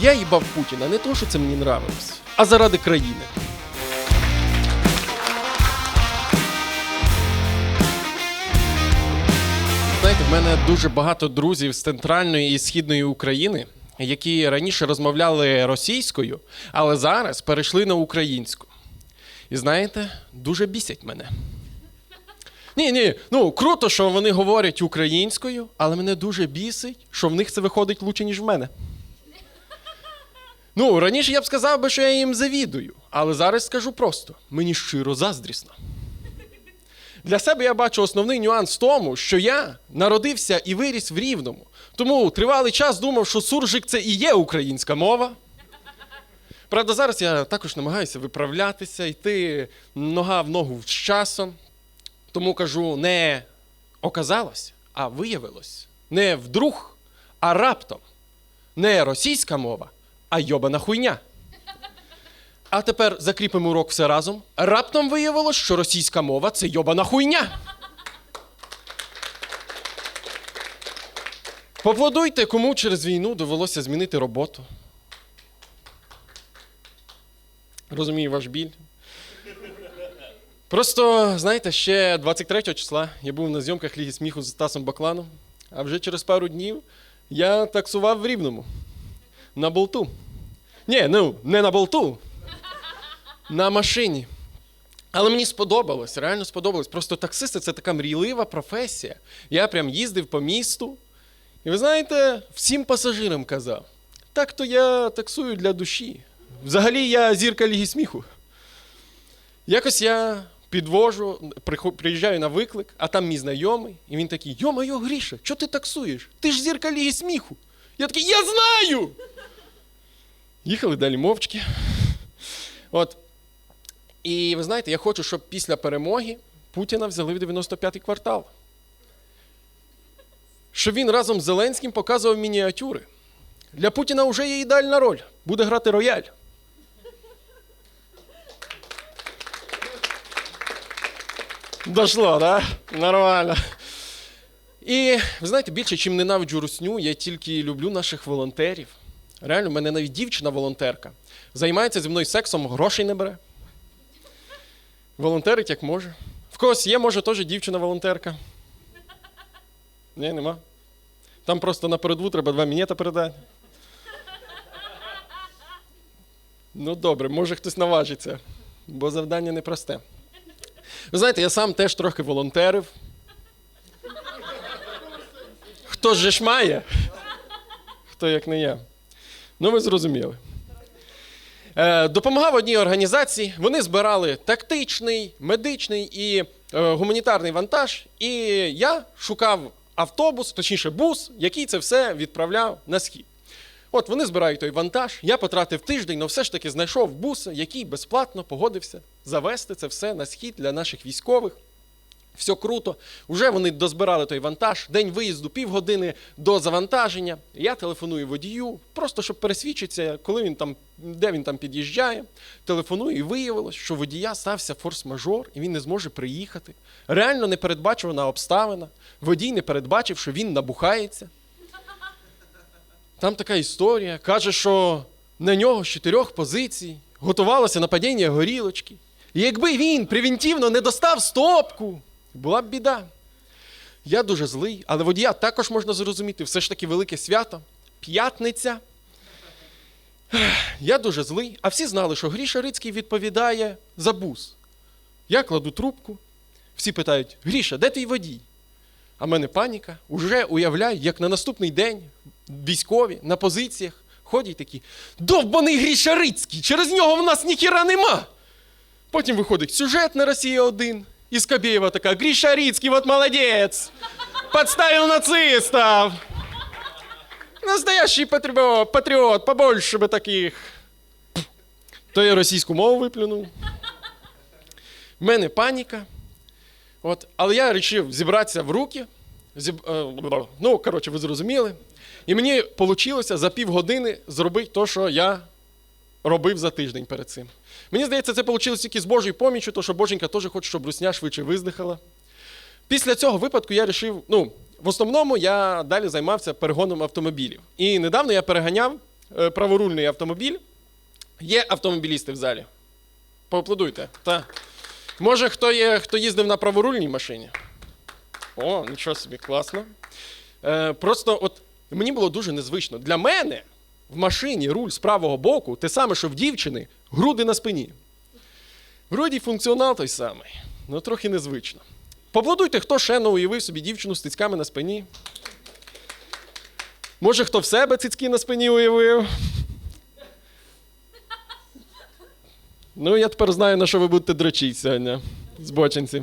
Я їбав Путіна не то, що це мені нравилось, а заради країни. Знаєте, в мене дуже багато друзів з центральної і східної України, які раніше розмовляли російською, але зараз перейшли на українську. І знаєте, дуже бісять мене. Ні, ні, ну круто, що вони говорять українською, але мене дуже бісить, що в них це виходить лучше, ніж в мене. Ну, раніше я б сказав би, що я їм завідую, але зараз скажу просто: мені щиро заздрісно. Для себе я бачу основний нюанс в тому, що я народився і виріс в Рівному. Тому тривалий час думав, що суржик це і є українська мова. Правда, зараз я також намагаюся виправлятися, йти нога в ногу з часом. Тому кажу, не оказалось, а виявилось. Не вдруг, а раптом. Не російська мова, а йобана хуйня. А тепер закріпимо урок все разом. Раптом виявилось, що російська мова це йобана хуйня. Поаплодуйте, кому через війну довелося змінити роботу. Розумію ваш біль. Просто, знаєте, ще 23 числа я був на зйомках Ліги сміху з Стасом Бакланом, а вже через пару днів я таксував в Рівному. На болту. Ні, ну, не на болту. На машині. Але мені сподобалось, реально сподобалось. Просто таксисти це така мрійлива професія. Я прям їздив по місту. І ви знаєте, всім пасажирам казав: так то я таксую для душі. Взагалі я зірка Ліги сміху. Якось я підвожу, приїжджаю на виклик, а там мій знайомий, і він такий: Йо-моє, Гріша, що ти таксуєш? Ти ж зірка Ліги сміху. Я такий, я знаю! Їхали далі мовчки. От. І ви знаєте, я хочу, щоб після перемоги Путіна взяли в 95-й квартал. Щоб він разом з Зеленським показував мініатюри. Для Путіна вже є ідеальна роль. Буде грати рояль. Дошло, да? Нормально. І ви знаєте, більше, чим ненавиджу русню, я тільки люблю наших волонтерів. Реально, в мене навіть дівчина-волонтерка. Займається зі мною сексом, грошей не бере. Волонтерить як може. В когось є, може, теж дівчина-волонтерка. Ні, нема. Там просто на передву треба два мінета передати. Ну добре, може хтось наважиться, бо завдання непросте. Ви знаєте, я сам теж трохи волонтерив. Хто же ж має? Хто як не я? Ну, ви зрозуміли. Е, допомагав одній організації. Вони збирали тактичний, медичний і е, гуманітарний вантаж. І я шукав автобус, точніше бус, який це все відправляв на схід. От вони збирають той вантаж. Я потратив тиждень, але все ж таки знайшов бус, який безплатно погодився завести це все на схід для наших військових. Все круто. Уже вони дозбирали той вантаж. День виїзду, півгодини до завантаження. Я телефоную водію, просто щоб пересвідчитися, коли він там, де він там під'їжджає. Телефоную, і виявилось, що водія стався форс-мажор, і він не зможе приїхати. Реально непередбачувана обставина. Водій не передбачив, що він набухається. Там така історія. Каже, що на нього з чотирьох позицій готувалося нападіння горілочки. І якби він превентивно не достав стопку, була б біда. Я дуже злий, але водія також можна зрозуміти, все ж таки велике свято. П'ятниця. Я дуже злий, а всі знали, що Гріша Рицький відповідає за бус. Я кладу трубку, всі питають: Гріша, де твій водій? А в мене паніка. Уже уявляю, як на наступний день військові на позиціях ходять такі: довбаний Гріша Рицький, через нього в нас ніхіра нема. Потім виходить сюжет на Росія 1 і Скабєєва така: Гріша Рицький, от молодець! Подставив нацистів! Настоящий патріот, патріот, побольше би таких. То я російську мову виплюнув. В мене паніка. От, але я вирішив зібратися в руки. Зіб... е, Ну, коротше, ви зрозуміли. І мені вийшло за півгодини зробити те, що я робив за тиждень перед цим. Мені здається, це вийшло тільки з Божою поміччю, то що Боженька теж хоче, щоб русня швидше виздихала. Після цього випадку я вирішив, ну, в основному я далі займався перегоном автомобілів. І недавно я переганяв е, праворульний автомобіль. Є автомобілісти в залі. Поаплодуйте. Та. Може, хто, є, хто їздив на праворульній машині? О, нічого собі, класно. Е, просто от мені було дуже незвично. Для мене в машині руль з правого боку те саме, що в дівчини, груди на спині. Вроді функціонал той самий, але трохи незвично. Поплодуйте, хто ще не уявив собі дівчину з цицьками на спині. Може, хто в себе цицьки на спині уявив? Ну, я тепер знаю, на що ви будете дрочити сьогодні, збочинці.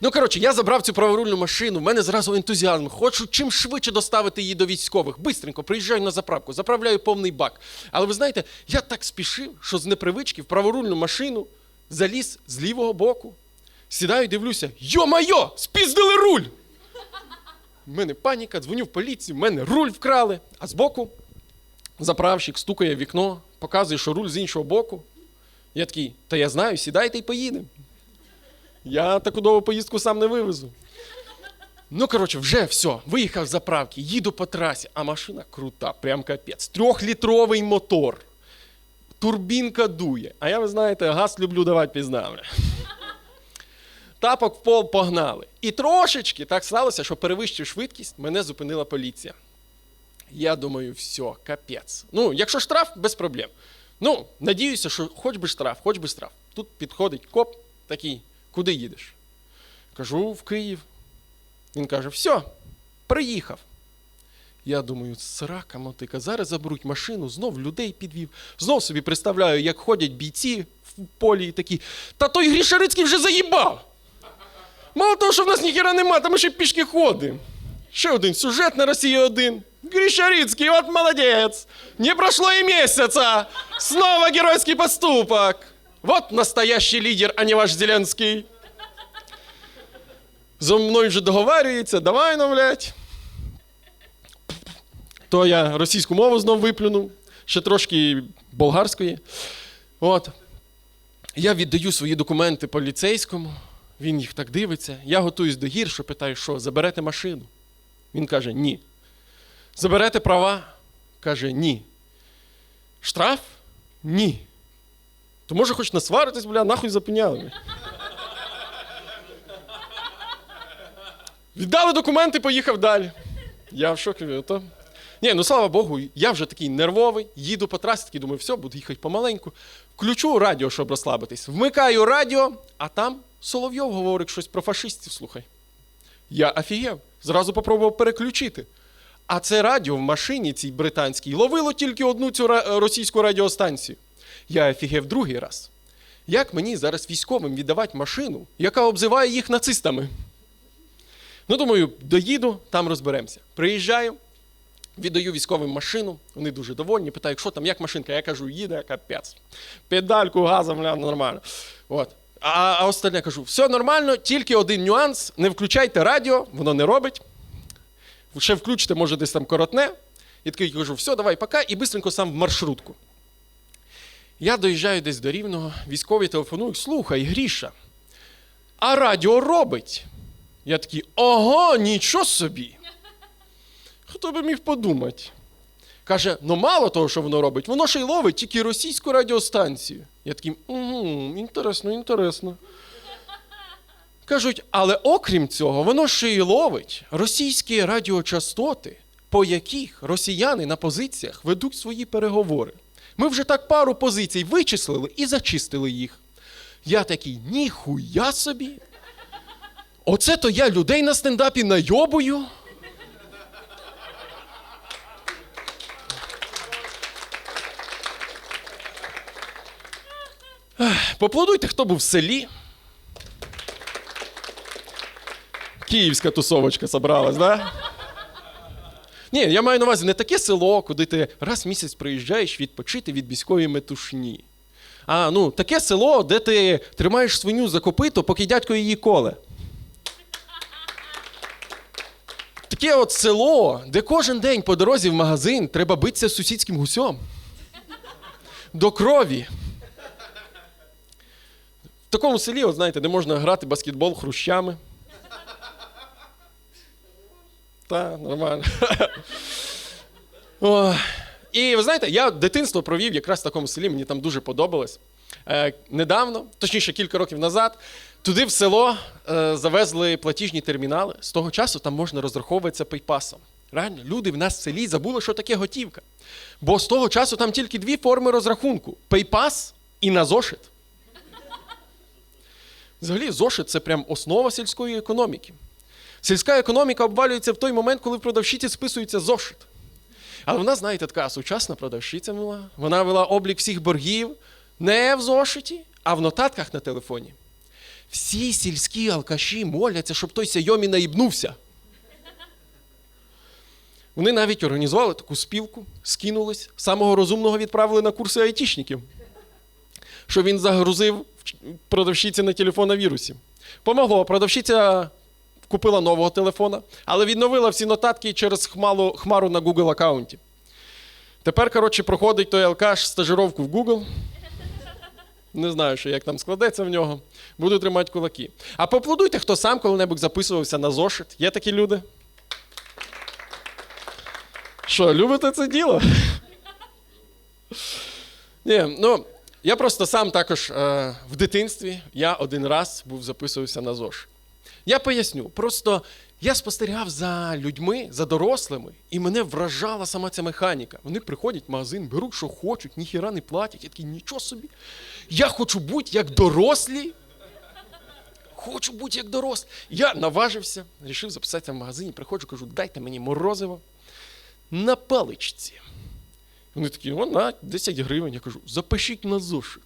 Ну, коротше, я забрав цю праворульну машину, в мене зразу ентузіазм. Хочу чим швидше доставити її до військових. Бистренько приїжджаю на заправку, заправляю повний бак. Але ви знаєте, я так спішив, що з непривички в праворульну машину заліз з лівого боку. Сідаю і дивлюся: йо-майо, спіздили руль! У мене паніка, дзвоню в поліцію, в мене руль вкрали, а збоку заправщик стукає в вікно, показує, що руль з іншого боку. Я такий, та я знаю, сідайте і поїдемо. Я таку довгу поїздку сам не вивезу. Ну, коротше, вже все, виїхав з заправки, їду по трасі, а машина крута, прям капець. Трьохлітровий мотор. Турбінка дує. А я, ви знаєте, газ люблю давати пізнавля. Тапок в пол погнали. І трошечки так сталося, що перевищив швидкість, мене зупинила поліція. Я думаю, все, капець. Ну, якщо штраф, без проблем. Ну, надіюся, що хоч би штраф, хоч би штраф. Тут підходить коп такий, куди їдеш? Кажу, в Київ. Він каже: все, приїхав. Я думаю, срака мотика, зараз заберуть машину, знов людей підвів. Знов собі представляю, як ходять бійці в полі і такі. Та той Грішарицький вже заїбав. Мало того, що в нас ніхіра нема, та ми ще пішки ходимо. Ще один сюжет на Росії один. Гришарицкий, вот молодец. Не прошло и месяца. Снова геройский поступок. Вот настоящий лидер, а не ваш Зеленский. За мною вже договарюється, давай ну, блядь. То я російську мову знов виплюнув, ще трошки болгарської. От. Я віддаю свої документи поліцейському, він їх так дивиться. Я готуюсь до гіршого, питаю, що, заберете машину? Він каже, ні. Заберете права? Каже, ні. Штраф? Ні. То може хоч насваритись, бля, нахуй запиняли. Віддали документи, поїхав далі. Я в шокі. То... Ні, ну слава Богу, я вже такий нервовий, їду по трасі, такий думаю, все, буду їхати помаленьку. Включу радіо, щоб розслабитись. Вмикаю радіо, а там Соловйов говорить щось про фашистів, слухай. Я офігів, зразу попробував переключити. А це радіо в машині цій британській ловило тільки одну цю російську радіостанцію. Я офігів другий раз. Як мені зараз військовим віддавати машину, яка обзиває їх нацистами? Ну, думаю, доїду, там розберемося. Приїжджаю, віддаю військовим машину, вони дуже довольні, питають, що там, як машинка? Я кажу, їде, капець. Педальку газом, ля, нормально. От. А, а остальне кажу, все нормально, тільки один нюанс: не включайте радіо, воно не робить. Ще включите, може, десь там коротне. І такий кажу, все, давай, пока, і бистренько сам в маршрутку. Я доїжджаю десь до рівного, військові телефонують, слухай, Гріша, а радіо робить. Я такий, ого, нічого собі. Хто би міг подумати? Каже, ну мало того, що воно робить, воно ще й ловить тільки російську радіостанцію. Я такий, угу, інтересно, інтересно. Кажуть, але окрім цього, воно ще й ловить російські радіочастоти, по яких росіяни на позиціях ведуть свої переговори. Ми вже так пару позицій вичислили і зачистили їх. Я такий, ніхуя собі. Оце то я людей на стендапі найобую. Поплодуйте, хто був в селі. Київська тусовочка собралась, да? Ні, я маю на увазі не таке село, куди ти раз в місяць приїжджаєш відпочити від міської метушні. А ну, таке село, де ти тримаєш свиню за копито, поки дядько її коле. Таке от село, де кожен день по дорозі в магазин треба битися з сусідським гусьом. До крові. В такому селі, от знаєте, де можна грати баскетбол хрущами. Та, нормально. І ви знаєте, я дитинство провів якраз в такому селі, мені там дуже подобалось. Е, недавно, точніше, кілька років назад, туди в село е, завезли платіжні термінали. З того часу там можна розраховуватися пейпасом. Реально, люди в нас в селі забули, що таке готівка. Бо з того часу там тільки дві форми розрахунку: пейпас і на зошит. Взагалі, зошит це прям основа сільської економіки. Сільська економіка обвалюється в той момент, коли в продавщиці списується зошит. Але вона, знаєте, така сучасна продавщиця була. Вона вела облік всіх боргів не в зошиті, а в нотатках на телефоні. Всі сільські алкаші моляться, щоб той Сайомі наїбнувся. Вони навіть організували таку спілку, скинулись, самого розумного відправили на курси айтішників, що він загрузив продавщиці на телефон на вірусі. Помогло, продавщиця купила нового телефона, але відновила всі нотатки через хмалу, хмару на Google аккаунті. Тепер, коротше, проходить той алкаш стажировку в Google. Не знаю, що як там складеться в нього. Буду тримати кулаки. А поаплодуйте, хто сам коли-небудь записувався на зошит. Є такі люди? Що, любите це діло? Ні, ну, я просто сам також е, в дитинстві я один раз був записувався на ЗОЖ. Я поясню, просто я спостерігав за людьми, за дорослими, і мене вражала сама ця механіка. Вони приходять в магазин, беруть, що хочуть, ніхіра не платять. Я такий, нічого собі. Я хочу бути як дорослі. Хочу бути як дорослі. Я наважився, вирішив записатися в магазині, приходжу, кажу, дайте мені морозиво на паличці. Вони такі, о, на 10 гривень. Я кажу, запишіть на зошит.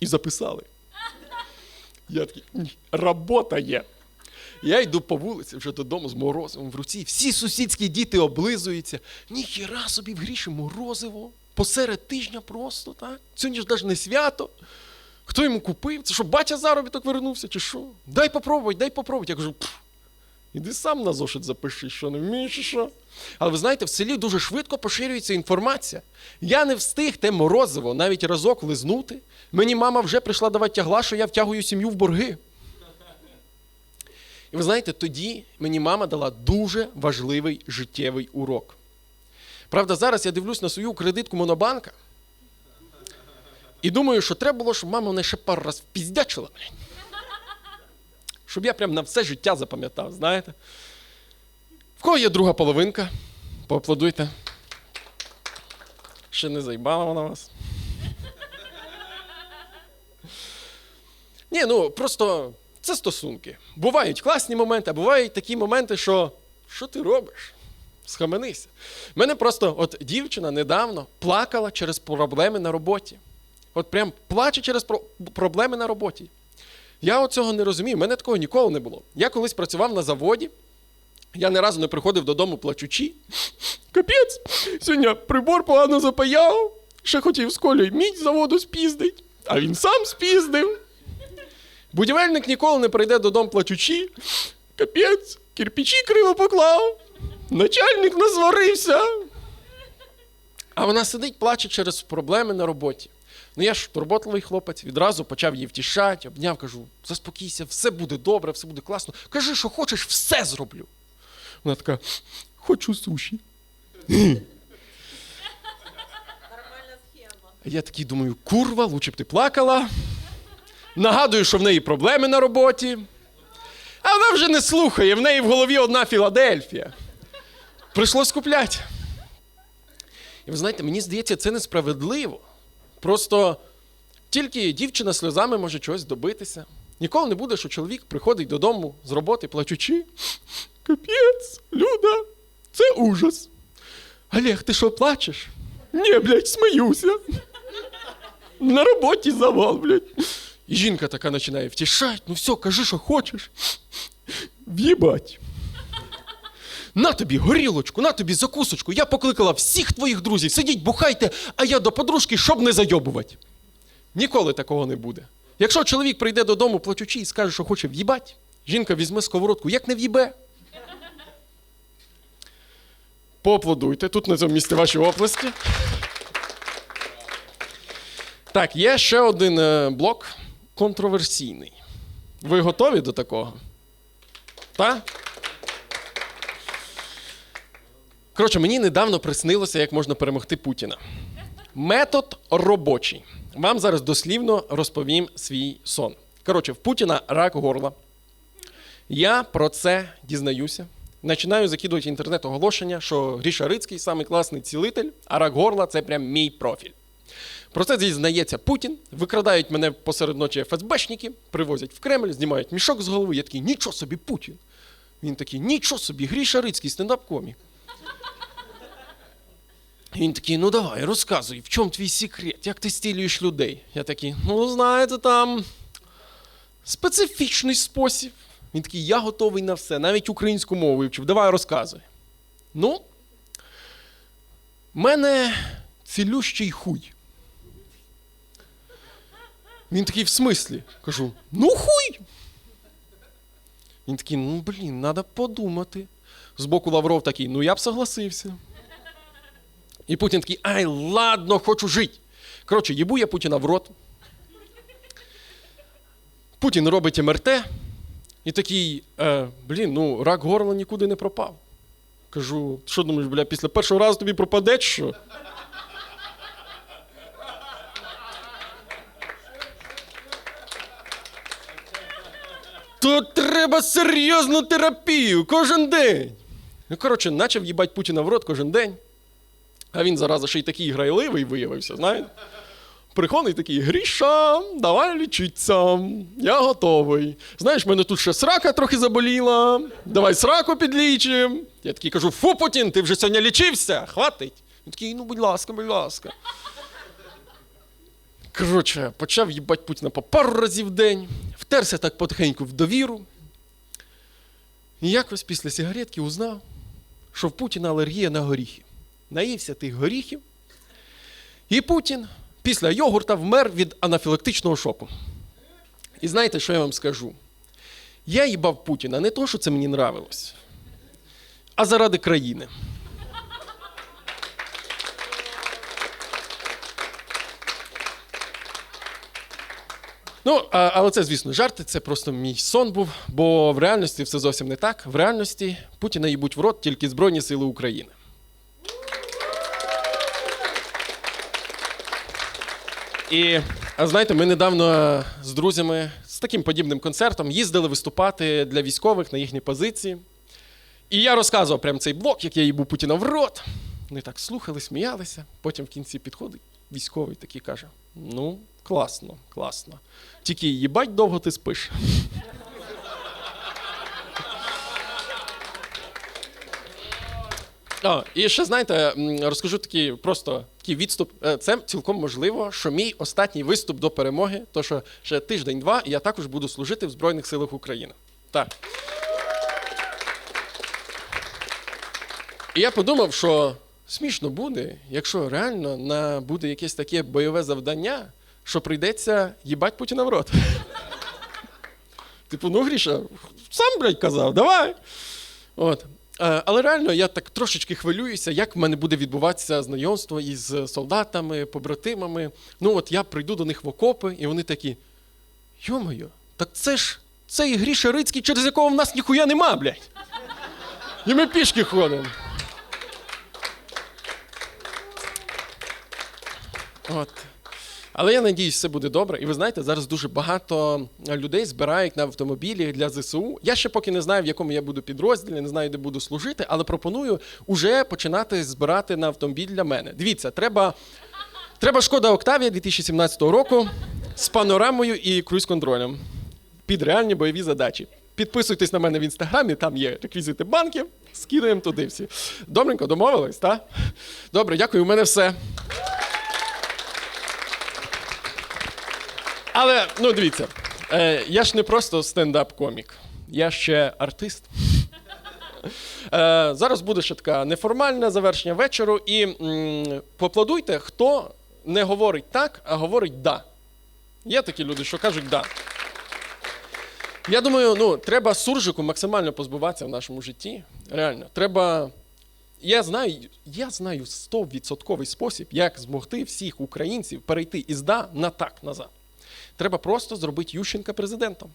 І записали. Я такий, работає. Я йду по вулиці вже додому з морозивом в руці. Всі сусідські діти облизуються. Ніхіра собі в гріші морозиво. Посеред тижня просто, так? Сьогодні ж навіть не свято. Хто йому купив? Це що, батя заробіток вернувся, чи що? Дай попробувати, дай попробувати. Я кажу, іди сам на зошит запиши, що не вмієш, що. Але ви знаєте, в селі дуже швидко поширюється інформація. Я не встиг те морозиво навіть разок лизнути. Мені мама вже прийшла давати тягла, що я втягую сім'ю в борги. І ви знаєте, тоді мені мама дала дуже важливий життєвий урок. Правда, зараз я дивлюсь на свою кредитку Монобанка і думаю, що треба було, щоб мама мене ще пару раз впіздячила. блін. Щоб я прям на все життя запам'ятав, знаєте? В кого є друга половинка? Поаплодуйте. Ще не заїбала вона вас. Ні, ну просто це стосунки. Бувають класні моменти, а бувають такі моменти, що що ти робиш? Схаменися. Мене просто от дівчина недавно плакала через проблеми на роботі. От прям плаче через про- проблеми на роботі. Я от цього не розумію. Мене такого ніколи не було. Я колись працював на заводі. Я ні разу не приходив додому плачучи. Капець, сьогодні прибор погано запаяв. Ще хотів з колею мідь заводу спіздить, а він сам спіздив. Будівельник ніколи не прийде додому плачучи. Капець, кирпичі криво поклав. Начальник насварився. А вона сидить, плаче через проблеми на роботі. Ну я ж турботливий хлопець, відразу почав її втішати, обняв, кажу, заспокійся, все буде добре, все буде класно. Кажи, що хочеш, все зроблю. Вона така, хочу суші. Нормальна схема. Я такий думаю, курва, лучше б ти плакала. Нагадую, що в неї проблеми на роботі. А вона вже не слухає, в неї в голові одна Філадельфія. Прийшлось купляти. І ви знаєте, мені здається, це несправедливо. Просто тільки дівчина сльозами може чогось добитися. Ніколи не буде, що чоловік приходить додому з роботи, плачучи. Капець, Люда, це ужас. Олег, ти що плачеш? Ні, блядь, сміюся. На роботі завал, блядь. І жінка така починає втішати, ну все, кажи, що хочеш. В'їбать. На тобі горілочку, на тобі закусочку. Я покликала всіх твоїх друзів. Сидіть, бухайте, а я до подружки, щоб не зайобувати. Ніколи такого не буде. Якщо чоловік прийде додому плачучи і скаже, що хоче в'їбать, жінка візьме сковородку, як не в'їбе. Поаплодуйте, тут на цьому місці ваші оплески. Так, є ще один е, блок контроверсійний. Ви готові до такого? Так? Коротше, мені недавно приснилося, як можна перемогти Путіна. Метод робочий. Вам зараз дослівно розповім свій сон. Коротше, в Путіна рак горла. Я про це дізнаюся. Починаю закидувати інтернет оголошення, що Гріша Рицький самий класний цілитель, а рак горла це прям мій профіль. Про це дізнається Путін, викрадають мене посеред ночі ФСБшники, привозять в Кремль, знімають мішок з голови. Я такий, нічого собі, Путін. Він такий, нічого собі, Гріша Рицький, Він такий, ну давай, розказуй, в чому твій секрет, як ти стілюєш людей? Я такий, ну знаєте, там специфічний спосіб. Він такий, я готовий на все, навіть українську мову вивчив. Давай розказуй. Ну, в мене цілющий хуй. Він такий, в смислі? Кажу, ну хуй. Він такий, ну блін, треба подумати. Збоку Лавров такий, ну я б согласився. І Путін такий, ай, ладно, хочу жити. Коротше, їбу я Путіна в рот. Путін робить МРТ і такий, е, блін, ну рак горла нікуди не пропав. Кажу, що думаєш, бля, після першого разу тобі пропаде, що? То треба серйозну терапію кожен день. Ну, коротше, почав їбать Путіна в рот кожен день. А він зараза ще й такий грайливий виявився, знаєте? Приходить такий Гріша, давай лічиться, я готовий. Знаєш, в мене тут ще срака трохи заболіла. Давай сраку підлічим. Я такий кажу: фу, Путін, ти вже сьогодні лічився, хватить. Він такий, ну, будь ласка, будь ласка. Коротше, почав їбать Путіна по пару разів в день, втерся так потихеньку в довіру. І якось після сигаретки узнав, що в Путіна алергія на горіхи. Наївся тих горіхів. І Путін після йогурта вмер від анафілактичного шоку. І знаєте, що я вам скажу? Я їбав Путіна не то, що це мені нравилось, а заради країни. Ну, але це, звісно, жарти, це просто мій сон був, бо в реальності все зовсім не так. В реальності Путіна їбуть в рот тільки Збройні Сили України. І знаєте, ми недавно з друзями з таким подібним концертом їздили виступати для військових на їхні позиції. І я розказував прям цей блок, як я їбу Путіна в рот. Вони так слухали, сміялися. Потім в кінці підходить військовий такий каже: Ну, класно, класно. Тільки їбать довго ти спиш. О, і ще знаєте, розкажу такий просто такий відступ. Е, Це цілком можливо, що мій останній виступ до перемоги, то що ще тиждень-два, я також буду служити в Збройних силах України. Так. І я подумав, що смішно буде, якщо реально на буде якесь таке бойове завдання, що прийдеться їбать Путіна в рот. Типу, ну Гріша, сам, блядь, казав, давай. От. Е, Але реально я так трошечки хвилююся, як в мене буде відбуватися знайомство із солдатами, побратимами. Ну, от я прийду до них в окопи, і вони такі: Йо-моє, так це ж цей Гріша Рицький, через якого в нас ніхуя нема, блядь. І ми пішки ходимо. От. Але я надіюсь, все буде добре. І ви знаєте, зараз дуже багато людей збирають на автомобілі для ЗСУ. Я ще поки не знаю, в якому я буду підрозділі, не знаю, де буду служити, але пропоную уже починати збирати на автомобіль для мене. Дивіться, треба, треба шкода Октавія 2017 року з панорамою і круїз-контролем під реальні бойові задачі. Підписуйтесь на мене в інстаграмі, там є реквізити банків, скидаємо туди всі. Добренько, домовились, так? Добре, дякую, у мене все. Але ну дивіться, е, я ж не просто стендап-комік, я ще артист. Е, зараз буде ще таке неформальне завершення вечору. І м, поаплодуйте, хто не говорить так, а говорить да. Є такі люди, що кажуть да. Я думаю, ну, треба суржику максимально позбуватися в нашому житті. Реально, треба. Я знаю, я знаю 100% спосіб, як змогти всіх українців перейти із да на так назад. Треба просто зробити Ющенка президентом.